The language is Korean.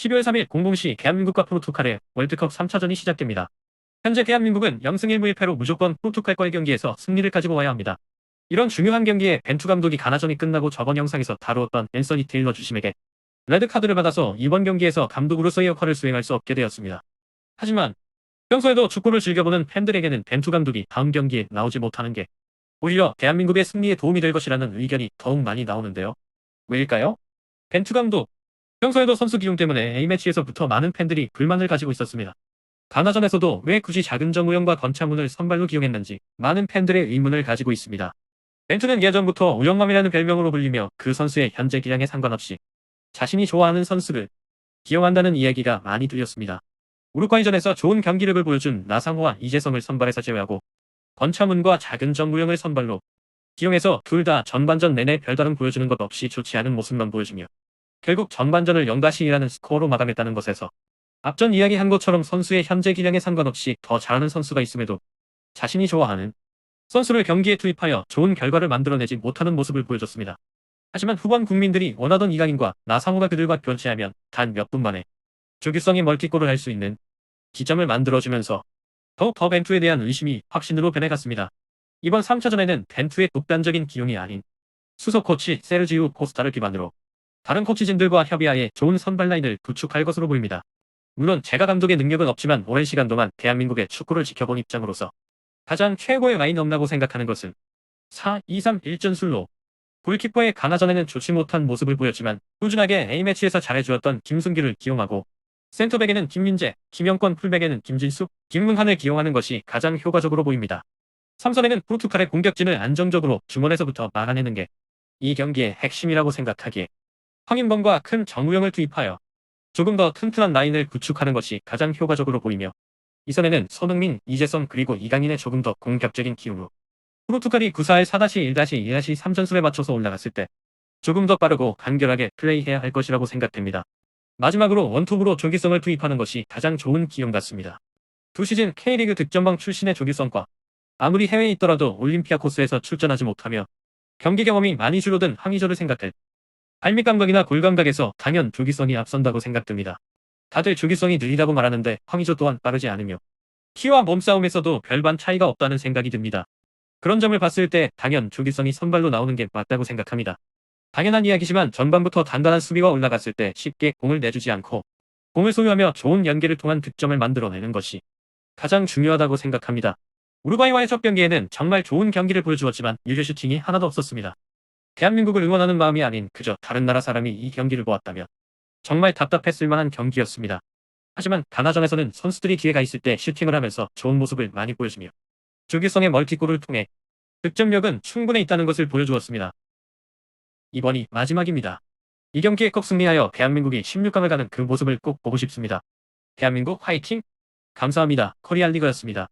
12월 3일 00시 대한민국과 포르투갈의 월드컵 3차전이 시작됩니다. 현재 대한민국은 0승 1무 1패로 무조건 포르투갈과의 경기에서 승리를 가지고 와야 합니다. 이런 중요한 경기에 벤투 감독이 가나전이 끝나고 저번 영상에서 다루었던 앤서니 테일러 주심에게 레드카드를 받아서 이번 경기에서 감독으로서의 역할을 수행할 수 없게 되었습니다. 하지만 평소에도 축구를 즐겨보는 팬들에게는 벤투 감독이 다음 경기에 나오지 못하는 게 오히려 대한민국의 승리에 도움이 될 것이라는 의견이 더욱 많이 나오는데요. 왜일까요? 벤투 감독 평소에도 선수 기용 때문에 A매치에서부터 많은 팬들이 불만을 가지고 있었습니다. 가나전에서도 왜 굳이 작은 정우영과 권창훈을 선발로 기용했는지 많은 팬들의 의문을 가지고 있습니다. 벤투는 예전부터 우영맘이라는 별명으로 불리며 그 선수의 현재 기량에 상관없이 자신이 좋아하는 선수를 기용한다는 이야기가 많이 들렸습니다. 우루과이전에서 좋은 경기력을 보여준 나상호와 이재성을 선발해서 제외하고 권창훈과 작은 정우영을 선발로 기용해서 둘 다 전반전 내내 별다른 보여주는 것 없이 좋지 않은 모습만 보여주며 결국 전반전을 0-1이라는 스코어로 마감했다는 것에서 앞전 이야기한 것처럼 선수의 현재 기량에 상관없이 더 잘하는 선수가 있음에도 자신이 좋아하는 선수를 경기에 투입하여 좋은 결과를 만들어내지 못하는 모습을 보여줬습니다. 하지만 후반 국민들이 원하던 이강인과 나상호가 그들과 교체하면 단 몇 분 만에 조규성이 멀티골을 할 수 있는 기점을 만들어주면서 더욱 더 벤투에 대한 의심이 확신으로 변해갔습니다. 이번 3차전에는 벤투의 독단적인 기용이 아닌 수석 코치 세르지우 코스타를 기반으로 다른 코치진들과 협의하에 좋은 선발 라인을 구축할 것으로 보입니다. 물론 제가 감독의 능력은 없지만 오랜 시간 동안 대한민국의 축구를 지켜본 입장으로서 가장 최고의 라인 업라고 생각하는 것은 4-2-3-1전술로 골키퍼의 가나전에는 좋지 못한 모습을 보였지만 꾸준하게 A매치에서 잘해주었던 김승기를 기용하고 센터백에는 김민재, 김영권 풀백에는 김진수, 김문한을 기용하는 것이 가장 효과적으로 보입니다. 3선에는 포르투갈의 공격진을 안정적으로 중원에서부터 막아내는 게 이 경기의 핵심이라고 생각하기에 황인범과 큰 정우영을 투입하여 조금 더 튼튼한 라인을 구축하는 것이 가장 효과적으로 보이며 이선에는 손흥민, 이재성 그리고 이강인의 조금 더 공격적인 기용으로 포르투갈이 9사의 4-1-1-2-3 전술에 맞춰서 올라갔을 때 조금 더 빠르고 간결하게 플레이해야 할 것이라고 생각됩니다. 마지막으로 원톱으로 조기성을 투입하는 것이 가장 좋은 기용 같습니다. 두 시즌 K리그 득점왕 출신의 조기성과 아무리 해외에 있더라도 올림피아 코스에서 출전하지 못하며 경기 경험이 많이 줄어든 황의조를 생각할 발밑 감각이나 골 감각에서 당연 조기성이 앞선다고 생각됩니다. 다들 조기성이 느리다고 말하는데 황의조 또한 빠르지 않으며 키와 몸싸움에서도 별반 차이가 없다는 생각이 듭니다. 그런 점을 봤을 때 당연 조기성이 선발로 나오는 게 맞다고 생각합니다. 당연한 이야기지만 전반부터 단단한 수비가 올라갔을 때 쉽게 공을 내주지 않고 공을 소유하며 좋은 연계를 통한 득점을 만들어내는 것이 가장 중요하다고 생각합니다. 우루과이와의 첫 경기에는 정말 좋은 경기를 보여주었지만 유효 슈팅이 하나도 없었습니다. 대한민국을 응원하는 마음이 아닌 그저 다른 나라 사람이 이 경기를 보았다면 정말 답답했을 만한 경기였습니다. 하지만 가나전에서는 선수들이 기회가 있을 때 슈팅을 하면서 좋은 모습을 많이 보여주며 조기성의 멀티골을 통해 득점력은 충분해 있다는 것을 보여주었습니다. 이번이 마지막입니다. 이 경기에 꼭 승리하여 대한민국이 16강을 가는 그 모습을 꼭 보고 싶습니다. 대한민국 화이팅! 감사합니다. 코리안 리그였습니다.